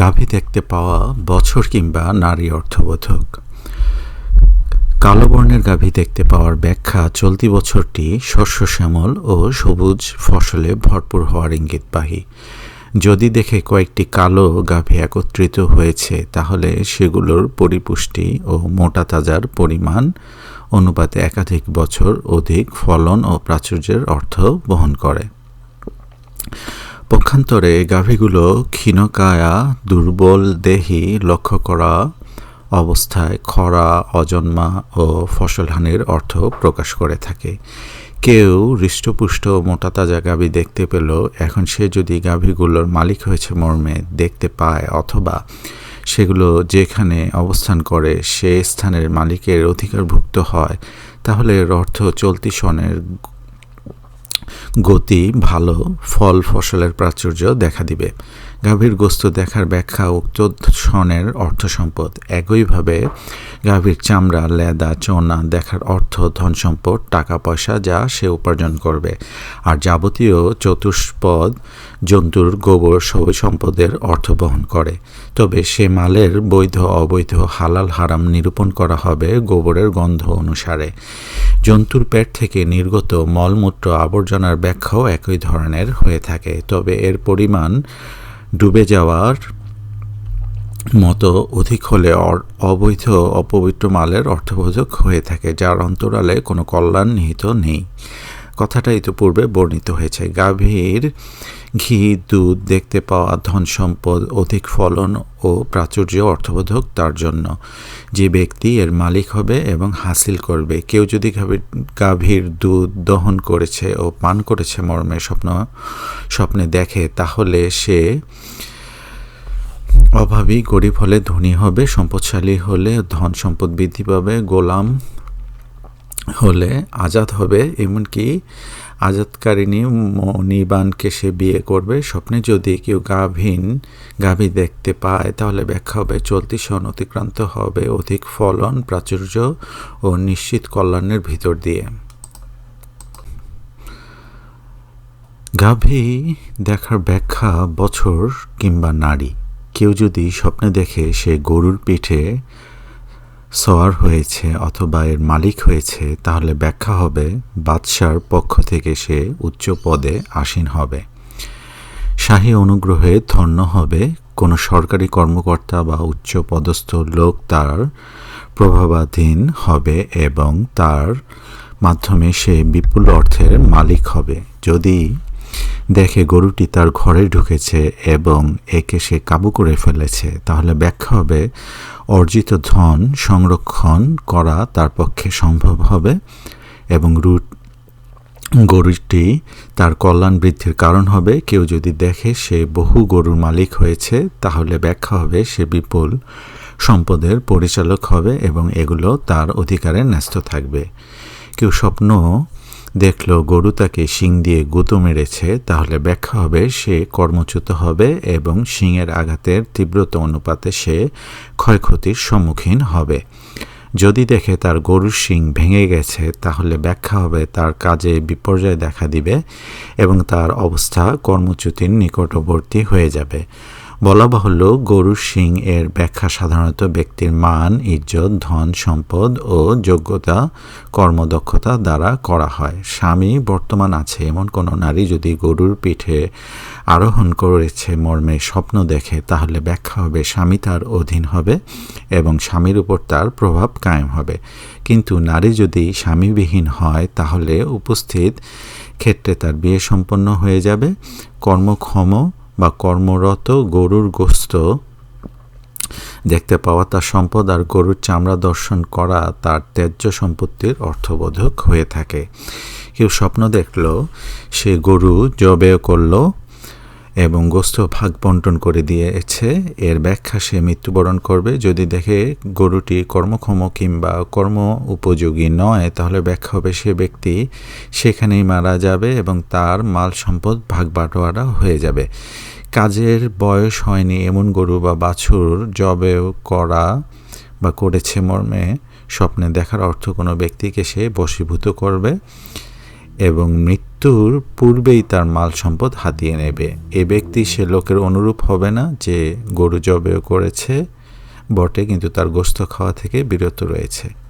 গাভী দেখতে পাওয়া বছর কিংবা নারী অর্থবোধক। কালো বর্ণের গাভী দেখতে পাওয়ার ব্যাখ্যা চলতি বছরটি শস্য শ্যামল ও সবুজ ফসলে ভরপুর হওয়ার ইঙ্গিতবাহী। যদি দেখে কয়েকটি কালো গাভী একত্রিত হয়েছে, তাহলে সেগুলোর পরিপুষ্টি ও মোটা তাজার পরিমাণ অনুপাতে একাধিক বছর অধিক ফলন ও প্রাচুর্যের অর্থ বহন করে। পক্ষান্তরে গাভীগুলো ক্ষীণকায়া, দুর্বল দেহি লক্ষ্য করা অবস্থায় খরা, অজন্মা ও ফসলহানির অর্থ প্রকাশ করে থাকে। কেউ হৃষ্টপুষ্ট মোটা তাজা গাভী দেখতে পেল, এখন সে যদি গাভীগুলোর মালিক হয়েছে মর্মে দেখতে পায় অথবা সেগুলো যেখানে অবস্থান করে সে স্থানের মালিকের অধিকারভুক্ত হয়, তাহলে এর অর্থ চলতি সনের গতি, ভালো, ফল, ফসলের প্রাচুর্য দেখা দিবে। গাভীর গোস্ত দেখার ব্যাখ্যা উক্ত সনের অর্থ সম্পদ। একইভাবে গাভীর চামড়া, লেদা চোনা দেখার অর্থ ধন সম্পদ, টাকা, পয়সা যা সে উপার্জন করবে। আর যাবতীয় চতুষ্পদ, জন্তুর গোবর সবই সম্পদের অর্থ বহন করে। তবে সে মালের বৈধ, অবৈধ, হালাল, হারাম নিরূপণ করা হবে গোবরের গন্ধ অনুসারে। জন্তুর পেট থেকে নির্গত মলমূত্র আবর্জনার ব্যাখ্যাও একই ধরনের হয়ে থাকে। তবে এর পরিমাণ ডুবে যাওয়ার মতো অধিক হলে অবৈধ অপবিত্র মালের অর্থবোধক হয়ে থাকে, যার অন্তরালে কোনো কল্যাণ নিহিত নেই। কথাটা ইতিপূর্বে বর্ণিত হয়েছে। গাভীর ঘি, দুধ দেখতে পাওয়া ধন সম্পদ, অধিক ফলন ও প্রাচুর্য অর্থবোধক তার জন্য। যে ব্যক্তি এর মালিক হবে এবং হাসিল করবে। কেউ যদি গাভীর দুধ দহন করেছে ও পান করেছে মর্মে স্বপ্ন, স্বপ্নে দেখে, তাহলে সে অভাবী, গরিব হলে ধনী হবে, সম্পদশালী হলে ধন সম্পদ বৃদ্ধি পাবে, গোলাম হলে আজাদ হবে, এমনকি আজাদকারিনী মণিবানকে সে বিয়ে করবে। স্বপ্নে যদি কেউ গাভীন, গাভী দেখতে পায়, তাহলে ব্যাখ্যা হবে, চলতি সন অতিক্রান্ত হবে, অধিক ফলন, প্রাচুর্য ও নিশ্চিত কল্যাণের ভিতর দিয়ে। গাভী দেখার ব্যাখ্যা বছর কিংবা নারী। কেউ যদি স্বপ্নে দেখে সে গরুর পিঠে সওয়ার হয়েছে অথবা এর মালিক হয়েছে, তাহলে ব্যাখ্যা হবে বাদশার পক্ষ থেকে সে উচ্চ পদে আসীন হবে। শাহী অনুগ্রহে ধন্য হবে। কোনো সরকারি কর্মকর্তা বা উচ্চ পদস্থ লোক তার প্রভাবাধীন হবে এবং তার মাধ্যমে সে বিপুল অর্থের মালিক হবে। যদি দেখে গরুটি তার ঘরে ঢুকেছে এবং একে সে কাবু করে ফেলেছে। তাহলে ব্যাখ্যা হবে, অর্জিত ধন সংরক্ষণ করা তার পক্ষে সম্ভব হবে এবং রুট, গরুটি তার কল্যাণ বৃদ্ধির কারণ হবে। কেউ যদি দেখে সে বহু গরুর মালিক হয়েছে, তাহলে ব্যাখ্যা হবে, সে বিপুল সম্পদের পরিচালক হবে এবং এগুলো তার অধিকারে ন্যস্ত থাকবে। কেউ স্বপ্ন দেখল গরু তাকে শিং দিয়ে গুঁতো মেরেছে, তাহলে ব্যাখ্যা হবে সে কর্মচ্যুত হবে এবং শিংয়ের আঘাতের তীব্রতা অনুপাতে সে ক্ষয়ক্ষতির সম্মুখীন হবে। যদি দেখে তার গরুর শিং ভেঙে গেছে, তাহলে ব্যাখ্যা হবে তার কাজে বিপর্যয় দেখা দিবে এবং তার অবস্থা কর্মচ্যুতির নিকটবর্তী হয়ে যাবে। বলা বাহুল্য গরুর সিং এর ব্যাখ্যা সাধারণত ব্যক্তির মান, ইজ্জত, ধন, সম্পদ ও যোগ্যতা, কর্মদক্ষতা দ্বারা করা হয়। স্বামী বর্তমান আছে, এমন কোনো নারী যদি গরুর পিঠে আরোহণ করেছে, মর্মে স্বপ্ন দেখে, তাহলে ব্যাখ্যা হবে স্বামী তার অধীন হবে এবং স্বামীর উপর তার প্রভাব কায়েম হবে। কিন্তু নারী যদি স্বামীবিহীন হয়, তাহলে উপস্থিত ক্ষেত্রে তার বিয়ে সম্পন্ন হয়ে যাবে। কর্মক্ষম বা কর্মরত গরুর গোস্ত দেখতে পাওয়া তার সম্পদ আর গরুর চামড়া দর্শন করা তার ত্যায্য সম্পত্তির অর্থবোধক হয়ে থাকে। কেউ স্বপ্ন দেখল, সে গরু জবেও করল এবং গোস্ত ভাগ বন্টন করে দিয়েছে। এর ব্যাখ্যা সে মৃত্যুবরণ করবে। যদি দেখে গরুটি কর্মক্ষম কিংবা কর্ম উপযোগী নয়, তাহলে ব্যাখ্যা হবে সে ব্যক্তি সেখানেই মারা যাবে এবং তার মাল সম্পদ ভাগ বাটোয়ারা হয়ে যাবে। কাজের বয়স হয়নি এমন গরু বা বাছুর জবেও করা বা করেছে মর্মে স্বপ্নে দেখার অর্থ কোনো ব্যক্তিকে সে বশীভূত করবে। এবং মৃত্যুর পূর্বেই তার মাল সম্পদ হাতিয়ে নেবে। এ ব্যক্তি সে লোকের অনুরূপ হবে না যে গরু জবেও করেছে, বটে, কিন্তু তার গোস্ত খাওয়া থেকে বিরত রয়েছে।